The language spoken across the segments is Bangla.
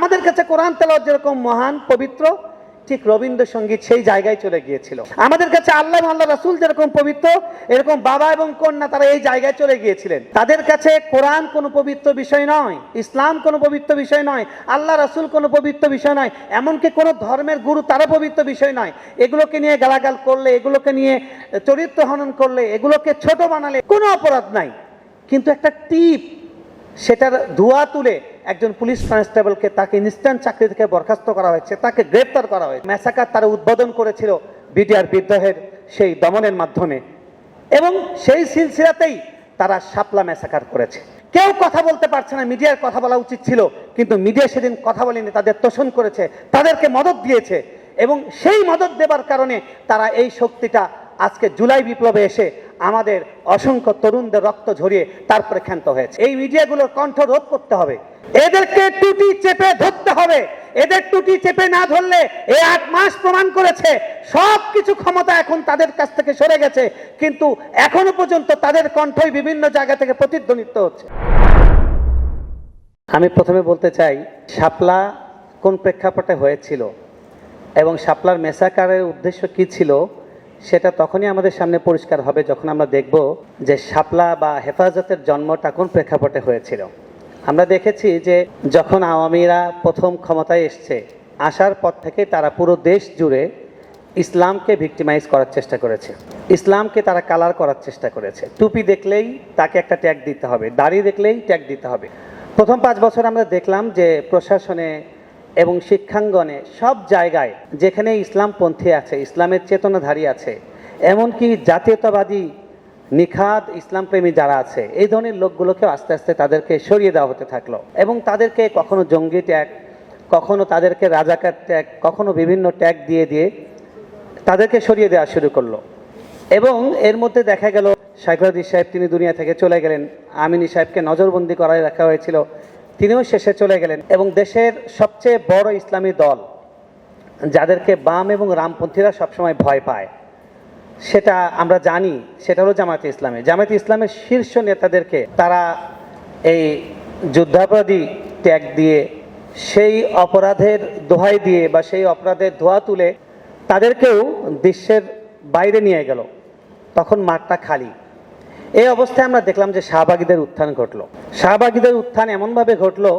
আমাদের কাছে কোরআন তেলাওয়াত যেরকম মহান, পবিত্র, ঠিক রবীন্দ্রসঙ্গীত সেই জায়গায় চলে গিয়েছিল। আমাদের কাছে আল্লাহ আল্লাহ রাসুল যেরকম পবিত্র, এরকম বাবা এবং কন্যা তারা এই জায়গায় চলে গিয়েছিলেন। তাদের কাছে কোরআন কোনো পবিত্র বিষয় নয়, ইসলাম কোনো পবিত্র বিষয় নয়, আল্লাহ রাসুল কোনো পবিত্র বিষয় নয়, এমনকি কোনো ধর্মের গুরু তারও পবিত্র বিষয় নয়। এগুলোকে নিয়ে গালাগাল করলে, এগুলোকে নিয়ে চরিত্র হনন করলে, এগুলোকে ছোট বানালে কোনো অপরাধ নাই। কিন্তু একটা টিপ, সেটার ধোয়া তুলে একজন পুলিশ কনস্টেবলকে তাকে ইনস্ট্যান্ট চাকরি থেকে বরখাস্ত করা হয়েছে, তাকে গ্রেপ্তার করা হয়েছে। ম্যাসাকার তারা উদ্বোধন করেছিল বিডিআর বিদ্রোহের সেই দমনের মাধ্যমে। এবং সেই সিলসিলাতেই তারা শাপলা ম্যাসাকার করেছে। কেউ কথা বলতে পারছে না, মিডিয়ার কথা বলা উচিত ছিল, কিন্তু মিডিয়া সেদিন কথা বলেনি, তাদের তোষণ করেছে, তাদেরকে মদত দিয়েছে। এবং সেই মদত দেবার কারণে তারা এই শক্তিটা আজকে জুলাই বিপ্লবে এসে আমাদের অসংখ্য তরুণদের রক্ত ঝরিয়ে তারপরে ক্ষান্ত হয়েছে। এই মিডিয়াগুলোর কণ্ঠ রোধ করতে হবে। এদেরকে টুটি চেপে ধরতে হবে। এদের টুটি চেপে না ধরলে এই আট মাস প্রমাণ করেছে সব কিছু ক্ষমতা এখন তাদের কাছ থেকে সরে গেছে, কিন্তু এখনও পর্যন্ত তাদের কণ্ঠই বিভিন্ন জায়গা থেকে প্রতিধ্বনিত হচ্ছে। আমি প্রথমে বলতে চাই, শাপলা কোন প্রেক্ষাপটে হয়েছিল এবং শাপলার মেসাকারের উদ্দেশ্য কি ছিল, সেটা তখনই আমাদের সামনে পরিষ্কার হবে যখন আমরা দেখব যে শাপলা বা হেফাজতের জন্মটা কোন প্রেক্ষাপটে হয়েছিল। আমরা দেখেছি যে যখন আওয়ামীরা প্রথম ক্ষমতায় এসছে, আসার পর থেকে তারা পুরো দেশ জুড়ে ইসলামকে ভিক্টিমাইজ করার চেষ্টা করেছে। ইসলামকে তারা কালার করার চেষ্টা করেছে। টুপি দেখলেই তাকে একটা ট্যাগ দিতে হবে, দাড়ি দেখলেই ট্যাগ দিতে হবে। প্রথম পাঁচ বছর আমরা দেখলাম যে প্রশাসনে এবং শিক্ষাঙ্গনে সব জায়গায় যেখানে ইসলামপন্থী আছে, ইসলামের চেতনাধারী আছে, এমনকি জাতীয়তাবাদী নিখাত ইসলামপ্রেমী যারা আছে, এই ধরনের লোকগুলোকে আস্তে আস্তে তাদেরকে সরিয়ে দেওয়া হতে থাকল এবং তাদেরকে কখনো জঙ্গি ট্যাগ কখনো তাদেরকে রাজাকার ট্যাগ কখনো বিভিন্ন ট্যাগ দিয়ে দিয়ে তাদেরকে সরিয়ে দেওয়া শুরু করল। এবং এর মধ্যে দেখা গেল শাইখুদ্দিন সাহেব তিনি দুনিয়া থেকে চলে গেলেন, আমিনী সাহেবকে নজরবন্দি করায় রাখা হয়েছিল, তিনিও শেষে চলে গেলেন এবং দেশের সবচেয়ে বড় ইসলামী দল, যাদেরকে বাম এবং রামপন্থীরা সবসময় ভয় পায়। সেটা আমরা জানি, সেটা হলো জামায়াতে ইসলামী। জামায়াতে ইসলামের শীর্ষ নেতাদেরকে তারা এই যুদ্ধাপরাধী ট্যাগ দিয়ে, সেই অপরাধের দোহাই দিয়ে বা সেই অপরাধের ধোয়া তুলে তাদেরকেও বিশ্বের বাইরে নিয়ে গেল। তখন মাঠটা খালি। এই অবস্থায় আমরা দেখলাম যে শাহবাগীদের উত্থান ঘটলো। শাহবাগীদের উত্থান এমনভাবে ঘটলো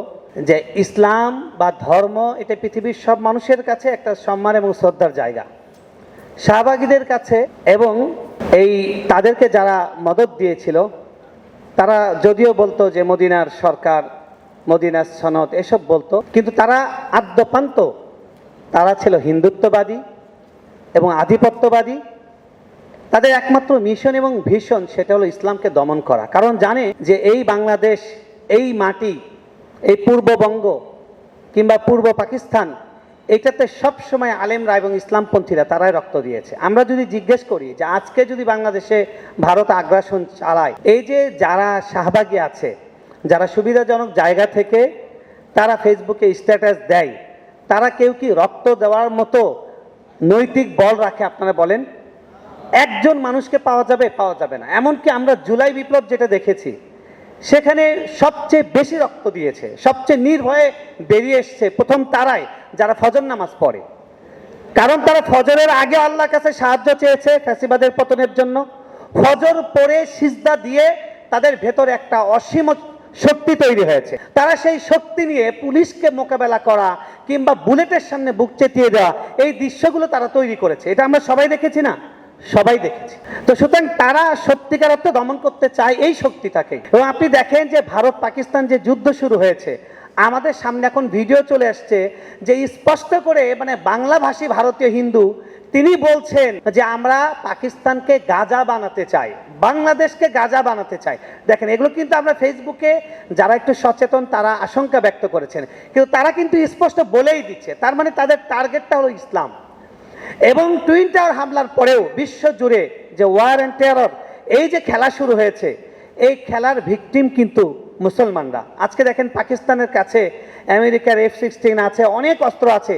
যে ইসলাম বা ধর্ম এটা পৃথিবীর সব মানুষের কাছে একটা সম্মান এবং শ্রদ্ধার জায়গা। শাহবাগীদের কাছে এবং এই তাদেরকে যারা মদত দিয়েছিল, তারা যদিও বলতো যে মদিনার সরকার, মদিনার সনদ এসব বলতো, কিন্তু তারা আদ্যপান্ত, তারা ছিল হিন্দুত্ববাদী এবং আধিপত্যবাদী। তাদের একমাত্র মিশন এবং ভীষণ সেটা হলো ইসলামকে দমন করা। কারণ জানে যে এই বাংলাদেশ, এই মাটি, এই পূর্ববঙ্গ কিংবা পূর্ব পাকিস্তান এটাতে সব সময় আলেমরা এবং ইসলামপন্থীরা তারাই রক্ত দিয়েছে। আমরা যদি জিজ্ঞেস করি যে আজকে যদি বাংলাদেশে ভারত আগ্রাসন চালায়, এই যে যারা শাহবাগী আছে, যারা সুবিধাজনক জায়গা থেকে তারা ফেসবুকে স্ট্যাটাস দেয়, তারা কেউ কি রক্ত দেওয়ার মতো নৈতিক বল রাখে আপনারা বলেন? একজন মানুষকে পাওয়া যাবে পাওয়া যাবে না। এমনকি আমরা জুলাই বিপ্লব যেটা দেখেছি সেখানে সবচেয়ে বেশি রক্ত দিয়েছে, সবচেয়ে নির্ভয়ে বেরিয়ে এসছে প্রথম তারাই যারা ফজর নামাজ পড়ে। কারণ তারা ফজরের আগে আল্লাহর কাছে সাহায্য চেয়েছে ফ্যাসিবাদের পতনের জন্য। ফজর পড়ে সিজদা দিয়ে তাদের ভেতরে একটা অসীম শক্তি তৈরি হয়েছে। তারা সেই শক্তি নিয়ে পুলিশকে মোকাবেলা করা কিংবা বুলেটের সামনে বুক চেতিয়ে দেওয়া, এই দৃশ্যগুলো তারা তৈরি করেছে। এটা আমরা সবাই দেখেছি না? সবাই দেখেছি। তো সুতরাং তারা সত্যিকার অর্থে দমন করতে চায় এই শক্তিটাকে। এবং আপনি দেখেন যে ভারত পাকিস্তান যে যুদ্ধ শুরু হয়েছে, আমাদের সামনে এখন ভিডিও চলে আসছে যে স্পষ্ট করে মানে বাংলাভাষী ভারতীয় হিন্দু, তিনি বলছেন যে আমরা পাকিস্তানকে গাজা বানাতে চাই, বাংলাদেশকে গাজা বানাতে চাই। দেখেন, এগুলো কিন্তু আমরা ফেসবুকে যারা একটু সচেতন, তারা আশঙ্কা ব্যক্ত করেছেন। কিন্তু তারা কিন্তু স্পষ্ট বলেই দিচ্ছে। তার মানে তাদের টার্গেটটা হলো ইসলাম। এবং টুইন টাওয়ার হামলার পরেও বিশ্ব জুড়ে যে ওয়ার অ্যান্ড টেরর, এই যে খেলা শুরু হয়েছে, এই খেলার ভিকটিম কিন্তু মুসলমানরা। আজকে দেখেন পাকিস্তানের কাছে আমেরিকার এফ সিক্সটিন আছে, অনেক অস্ত্র আছে।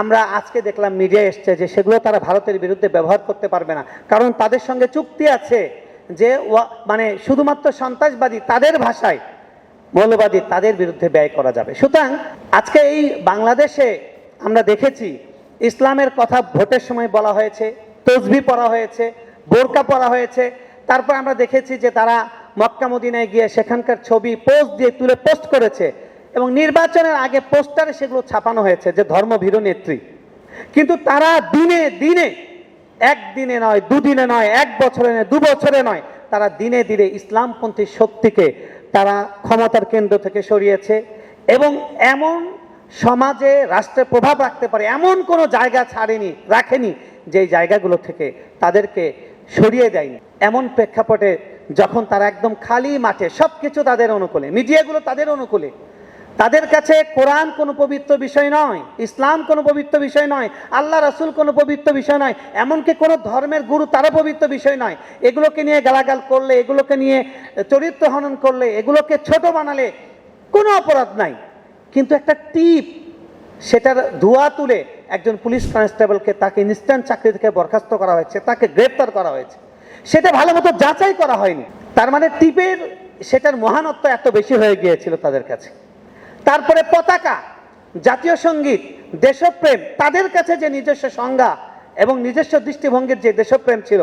আমরা আজকে দেখলাম মিডিয়া এসছে যে সেগুলো তারা ভারতের বিরুদ্ধে ব্যবহার করতে পারবে না। কারণ তাদের সঙ্গে চুক্তি আছে যে মানে শুধুমাত্র সন্ত্রাসবাদী তাদের ভাষায় মৌলবাদী তাদের বিরুদ্ধে ব্যয় করা যাবে। সুতরাং আজকে এই বাংলাদেশে আমরা দেখেছি ইসলামের কথা ভোটের সময় বলা হয়েছে, তসবি পড়া হয়েছে, বোরকা পড়া হয়েছে। তারপর আমরা দেখেছি যে তারা মক্কা মদিনায় গিয়ে সেখানকার ছবি পোস্ট দিয়ে তুলে পোস্ট করেছে এবং নির্বাচনের আগে পোস্টারে সেগুলো ছাপানো হয়েছে যে ধর্মভীরু নেত্রী। কিন্তু তারা দিনে দিনে, একদিনে নয়, দুদিনে নয়, এক বছরে নয়, দু বছরে নয়, তারা দিনে দিনে ইসলামপন্থী শক্তিকে তারা ক্ষমতার কেন্দ্র থেকে সরিয়েছে এবং এমন সমাজে রাষ্ট্রে প্রভাব রাখতে পারে, এমন কোনো জায়গা ছাড়েনি, রাখেনি, যেই জায়গাগুলো থেকে তাদেরকে সরিয়ে দেয়নি। এমন প্রেক্ষাপটে যখন তারা একদম খালি মাঠে সব কিছু তাদের অনুকূলে, মিডিয়াগুলো তাদের অনুকূলে, তাদের কাছে কোরআন কোনো পবিত্র বিষয় নয়, ইসলাম কোনো পবিত্র বিষয় নয়, আল্লাহ রাসূল কোনো পবিত্র বিষয় নয়, এমনকি কোনো ধর্মের গুরু তারও পবিত্র বিষয় নয়। এগুলোকে নিয়ে গালাগাল করলে, এগুলোকে নিয়ে চরিত্র হনন করলে, এগুলোকে ছোট বানালে কোনো অপরাধ নাই। কিন্তু একটা টিপ, সেটার ধোয়া তুলে একজন পুলিশ কনস্টেবলকে তাকে ইনস্ট্যান্ট চাকরি থেকে বরখাস্ত করা হয়েছে, তাকে গ্রেপ্তার করা হয়েছে। সেটা ভালো মতো যাচাই করা হয়নি। তার মানে টিপের, সেটার মহানত্ব এত বেশি হয়ে গিয়েছিল তাদের কাছে। তারপরে পতাকা, জাতীয় সংগীত, দেশপ্রেম, তাদের কাছে যে নিজস্ব সংজ্ঞা এবং নিজস্ব দৃষ্টিভঙ্গির যে দেশপ্রেম ছিল,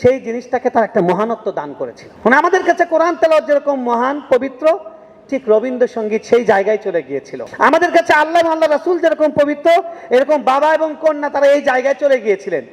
সেই জিনিসটাকে তার একটা মহানত্ব দান করেছিল। মানে আমাদের কাছে কোরআন তেলাওয়াত যেরকম মহান, পবিত্র ঠিক রবীন্দ্রসঙ্গীত সেই জায়গায় চলে গিয়েছিল। আমাদের কাছে আল্লাহ আল্লাহ রাসূল যেরকম পবিত্র, এরকম বাবা এবং কন্যা তারা এই জায়গায় চলে গিয়েছিলেন।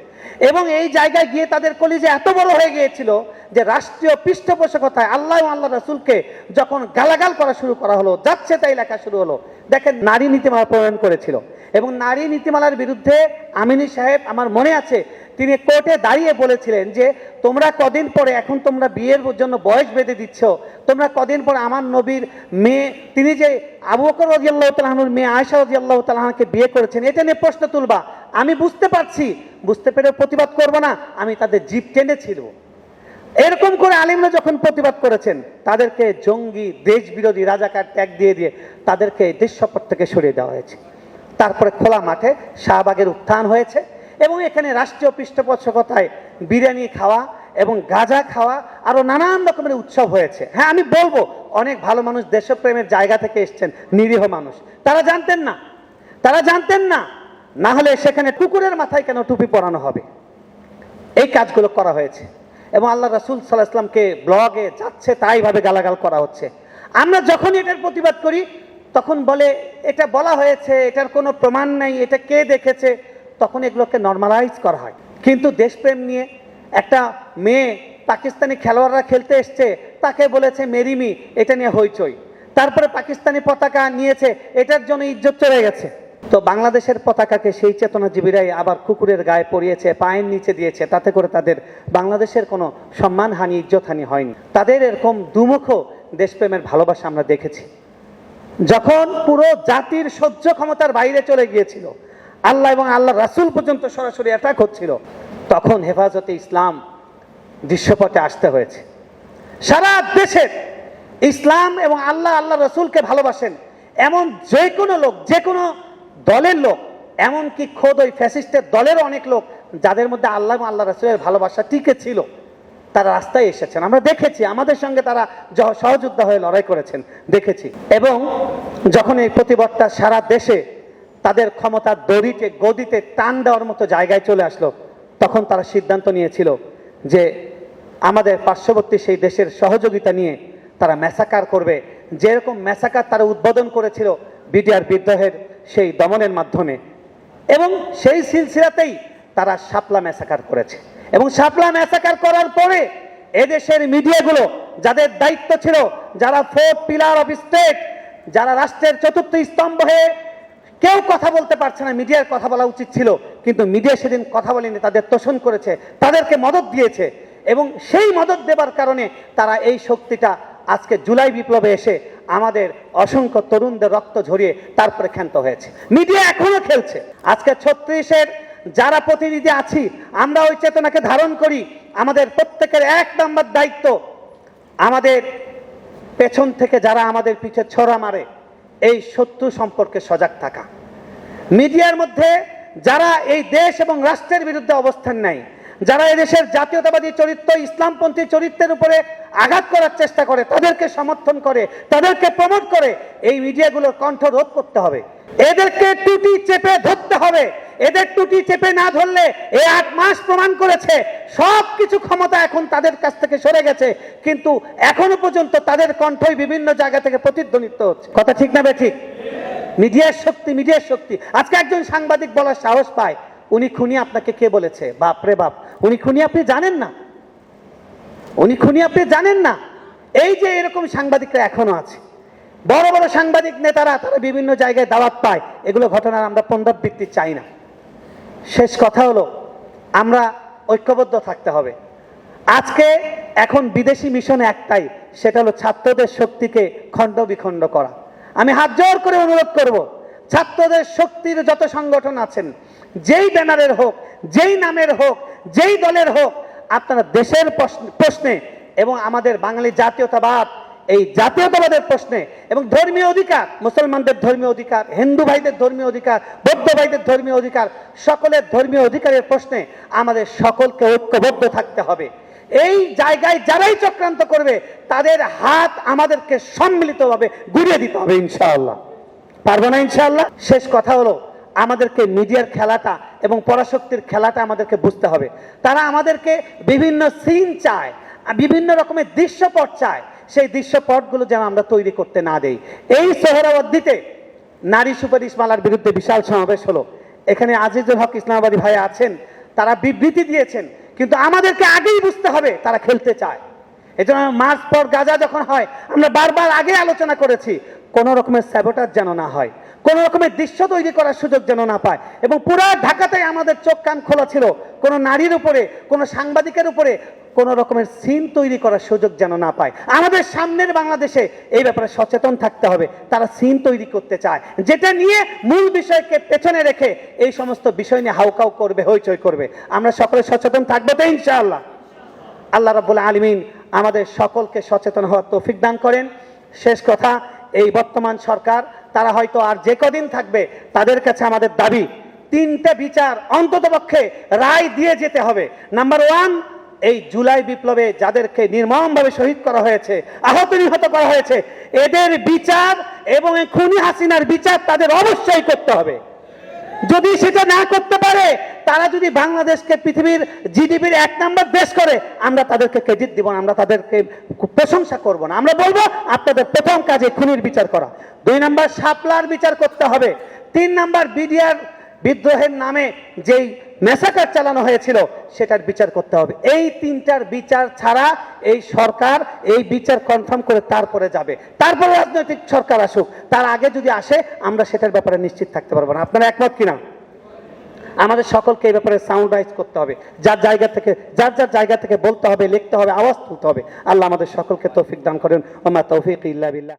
এবং এই জায়গায় গিয়ে তাদের কলিজে এত বড় হয়ে গিয়েছিল যে রাষ্ট্রীয় পৃষ্ঠপোষকতায় আল্লাহ আল্লাহ রাসূলকে যখন গালাগাল করা শুরু করা হলো, যাচ্ছে তাই লেখা শুরু হলো। দেখেন, নারী নীতিমালা প্রণয়ন করেছিল। এবং নারী নীতিমালার বিরুদ্ধে আমিনী সাহেব, আমার মনে আছে তিনি কোর্টে দাঁড়িয়ে বলেছিলেন যে, তোমরা কদিন পরে, এখন তোমরা বিয়ের জন্য বয়স বেঁধে দিচ্ছ। তোমরা কদিন পরে আমার নবীর মেয়ে, তিনি যে আবু বকর রাজিয়াল্লাহ তালাহানুর মেয়ে আয়সা রাজিয়াল্লাহ তালাহানকে বিয়ে করেছেন, এটা নিয়ে প্রশ্ন তুলবা। আমি বুঝতে পারছি। বুঝতে পেরে প্রতিবাদ করব না। আমি তাদের জিপ টেনেছিল এরকম করে আলিমরা যখন প্রতিবাদ করেছেন, তাদেরকে জঙ্গি দেশ বিরোধী রাজাকার ট্যাগ দিয়ে দিয়ে তাদেরকে দেশ সফর থেকে সরিয়ে দেওয়া হয়েছে। তারপরে খোলা মাঠে শাহবাগের উত্থান হয়েছে। এবং এখানে রাষ্ট্রীয় পৃষ্ঠপোষকতায় বিরিয়ানি খাওয়া এবং গাঁজা খাওয়া আরও নানান রকমের উৎসব হয়েছে। হ্যাঁ আমি বলব, অনেক ভালো মানুষ দেশপ্রেমের জায়গা থেকে এসছেন, নিরীহ মানুষ। তারা জানতেন না, তারা জানতেন না না হলে সেখানে কুকুরের মাথায় কেন টুপি পরানো হবে? এই কাজগুলো করা হয়েছে। এবং আল্লাহ রাসুল সাল্লাহ ইসলামকে ব্লগে যাচ্ছে তাইভাবে গালাগাল করা হচ্ছে। আমরা যখনই এটার প্রতিবাদ করি, তখন বলে, এটা বলা হয়েছে, এটার কোনো প্রমাণ নাই, এটা কে দেখেছে? তখন এগুলোকে নর্মালাইজ করা হয়। কিন্তু দেশপ্রেম নিয়ে একটা মেয়ে পাকিস্তানি খেলোয়াড়রা খেলতে এসছে, তাকে বলেছে মেরিমি এটা নিয়ে হইচই। তারপরে পাকিস্তানি পতাকা নিয়েছে, এটার জন্য ইজ্জত চলে গেছে। তো বাংলাদেশের পতাকাকে সেই চেতনাজীবীরাই আবার কুকুরের গায়ে পরিয়েছে, পায়ের নিচে দিয়েছে, তাতে করে তাদের বাংলাদেশের কোনো সম্মানহানি ইজ্জতহানি হয়নি। তাদের এরকম দুমুখ দেশপ্রেমের ভালোবাসা আমরা দেখেছি। যখন পুরো জাতির সহ্য ক্ষমতার বাইরে চলে গিয়েছিল আল্লাহ এবং আল্লাহ রাসূল পর্যন্ত সরাসরি অ্যাটাক হচ্ছিল। তখন হেফাজতে ইসলাম দৃশ্যপটে আসতে হয়েছে। সারা দেশের ইসলাম এবং আল্লাহ আল্লাহ রসুলকে ভালোবাসেন। এমন যে কোনো লোক যে কোনো দলের লোক, এমনকি খোদ ওই ফ্যাসিস্টের দলের অনেক লোক যাদের মধ্যে আল্লাহ এবং আল্লাহ রসুলের ভালোবাসা টিকে ছিল, তারা রাস্তায় এসেছেন। আমরা দেখেছি, আমাদের সঙ্গে তারা সহযোদ্ধা হয়ে লড়াই করেছেন, দেখেছি। এবং যখন এই প্রতিবাদটা সারা দেশে তাদের ক্ষমতার দড়িতে, গদিতে টান দেওয়ার মতো জায়গায় চলে আসলো। তখন তারা সিদ্ধান্ত নিয়েছিল যে আমাদের পার্শ্ববর্তী সেই দেশের সহযোগিতা নিয়ে তারা ম্যাসাকার করবে। যেরকম ম্যাসাকার তারা উদ্বোধন করেছিল বিডিআর বিদ্রোহের সেই দমনের মাধ্যমে। এবং সেই সিলসিলাতেই তারা শাপলা ম্যাসাকার করেছে। এবং শাপলা ম্যাসাকার করার পরে এদেশের মিডিয়াগুলো যাদের দায়িত্ব ছিল, যারা ফোর্থ পিলার অফ স্টেট, যারা রাষ্ট্রের চতুর্থ স্তম্ভ হয়ে কেউ কথা বলতে পারছে না, মিডিয়ার কথা বলা উচিত ছিল, কিন্তু মিডিয়া সেদিন কথা বলেনি, তাদের তোষণ করেছে, তাদেরকে মদত দিয়েছে, এবং সেই মদত দেবার কারণে তারা এই শক্তিটা আজকে জুলাই বিপ্লবে এসে আমাদের অসংখ্য তরুণদের রক্ত ঝরিয়ে তারপরে ক্ষান্ত হয়েছে। মিডিয়া এখনও খেলছে। আজকে ছত্রিশের যারা প্রতিনিধি আছি, আমরা ওই চেতনাকে ধারণ করি, আমাদের প্রত্যেকের এক নম্বর দায়িত্ব আমাদের পেছন থেকে যারা আমাদের পিঠে ছড়া মারে এই শত্রু সম্পর্কে সজাগ থাকা। মিডিয়ার মধ্যে যারা এই দেশ এবং রাষ্ট্রের বিরুদ্ধে অবস্থান নেয়, যারা এদেশের জাতীয়তাবাদী চরিত্র, ইসলামপন্থী চরিত্রের উপরে আঘাত করার চেষ্টা করে, তাদেরকে সমর্থন করে, তাদেরকে প্রমোট করে, এই মিডিয়াগুলোর কণ্ঠ রোধ করতে হবে। এদেরকে টুটি চেপে ধরতে হবে। এদের টুটি চেপে না ধরলে এই আট মাস প্রমাণ করেছে, সব কিছু ক্ষমতা এখন তাদের কাছ থেকে সরে গেছে, কিন্তু এখনও পর্যন্ত তাদের কণ্ঠই বিভিন্ন জায়গা থেকে প্রতিধ্বনিত হচ্ছে। কথা ঠিক না ঠিক? মিডিয়ার শক্তি মিডিয়ার শক্তি। আজকে একজন সাংবাদিক বলার সাহস পায়। উনি খুনি আপনাকে কে বলেছে? বাপ রে বাপ। উনি খুনি আপনি জানেন না। উনি খুনি, আপনি জানেন না। এই যে এরকম সাংবাদিকরা এখনও আছে। বড় বড় সাংবাদিক নেতারা, তারা বিভিন্ন জায়গায় দাওয়াত পায়। এগুলো ঘটনার আমরা পুনরাবৃত্তি চাই না। শেষ কথা হলো, আমরা ঐক্যবদ্ধ থাকতে হবে। আজকে এখন বিদেশি মিশন একটাই, সেটা হলো ছাত্রদের শক্তিকে খণ্ড বিখণ্ড করা। আমি হাত জোর করে অনুরোধ করব, ছাত্রদের শক্তির যত সংগঠন আছেন, যেই ব্যানারের হোক, যেই নামের হোক, যেই দলের হোক আপনারা দেশের প্রশ্ন- এবং আমাদের বাঙালি জাতীয়তাবাদ, এই জাতীয়তাবাদের প্রশ্নে এবং ধর্মীয় অধিকার, মুসলমানদের ধর্মীয় অধিকার, হিন্দু ভাইদের ধর্মীয় অধিকার, বৌদ্ধ ভাইদের ধর্মীয় অধিকার, সকলের ধর্মীয় অধিকারের প্রশ্নে আমাদের সকলকে ঐক্যবদ্ধ থাকতে হবে। এই জায়গায় যারাই চক্রান্ত করবে, তাদের হাত আমাদেরকে সম্মিলিতভাবে গুড়িয়ে দিতে হবে ইনশাআল্লাহ। পারব না ইনশাআল্লাহ? শেষ কথা হলো আমাদেরকে মিডিয়ার খেলাটা এবং পরাশক্তির খেলাটা আমাদেরকে বুঝতে হবে। তারা আমাদেরকে বিভিন্ন সিন চায়, বিভিন্ন রকমের দৃশ্যপট চায়। সেই দৃশ্যপটগুলো যেন আমরা তৈরি করতে না দেই। এই সোহরাওয়ার্দিতে নারী সুপারিশ মালার বিরুদ্ধে বিশাল সমাবেশ হলো। এখানে আজিজুল হক ইসলামাবাদী ভাই আছেন, তারা বিবৃতি দিয়েছেন, কিন্তু আমাদেরকে আগেই বুঝতে হবে তারা খেলতে চায়। এজন্য মাস পর গাজা যখন হয়, আমরা বারবার আগে আলোচনা করেছি, কোনো রকমের স্যাবোটার যেন না হয়। কোনো রকমের দৃশ্য তৈরি করার সুযোগ যেন না পায়। এবং পুরা ঢাকাতে আমাদের চোখ কান খোলা ছিল, কোনো নারীর উপরে, কোনো সাংবাদিকের উপরে কোনো রকমের সিন তৈরি করার সুযোগ যেন না পায়। আমাদের সামনের বাংলাদেশে এই ব্যাপারে সচেতন থাকতে হবে, তারা সিন তৈরি করতে চায়। যেটা নিয়ে মূল বিষয়কে পেছনে রেখে এই সমস্ত বিষয় নিয়ে হাউকাউ করবে, হইচই করবে। আমরা সকলে সচেতন থাকব তো ইনশাআল্লাহ। আল্লাহ রাব্বুল আলমিন আমাদের সকলকে সচেতন হওয়ার তৌফিক দান করেন। শেষ কথা, এই বর্তমান সরকার তারা হয়তো আর যে কদিন থাকবে তাদের কাছে আমাদের দাবি। তিনটে বিচার অন্ততপক্ষে রায় দিয়ে যেতে হবে। নাম্বার ওয়ান এই জুলাই বিপ্লবে যাদেরকে নির্মমভাবে শহীদ করা হয়েছে, আহত নিহত করা হয়েছে, এদের বিচার এবং এই খুনি হাসিনার বিচার তাদের অবশ্যই করতে হবে। যদি সেটা না করতে পারে, তারা যদি বাংলাদেশকে পৃথিবীর জিডিপির এক নম্বর দেশ করে, আমরা তাদেরকে ক্রেডিট দিব না, আমরা তাদেরকে প্রশংসা করব না। আমরা বলব, আপনাদের প্রথম কাজে খুনির বিচার করা। দুই নম্বর সাপ্লার বিচার করতে হবে। তিন নম্বর, বিডিআর বিদ্রোহের নামে যেই মেসাকার চালানো হয়েছিল, সেটার বিচার করতে হবে। এই তিনটার বিচার ছাড়া এই সরকার এই বিচার কনফার্ম করে তারপরে যাবে। তারপরে রাজনৈতিক সরকার আসুক, তার আগে যদি আসে, আমরা সেটার ব্যাপারে নিশ্চিত থাকতে পারব না। আপনারা একমত কিনা? আমাদের সকলকে এই ব্যাপারে সাউন্ড রাইজ করতে হবে। যার জায়গা থেকে, যার যার জায়গা থেকে বলতে হবে, লিখতে হবে, আওয়াজ তুলতে হবে। আল্লাহ আমাদের সকলকে তৌফিক দান করেন। ওমা তৌফিক ইল্লা বিল্লাহ।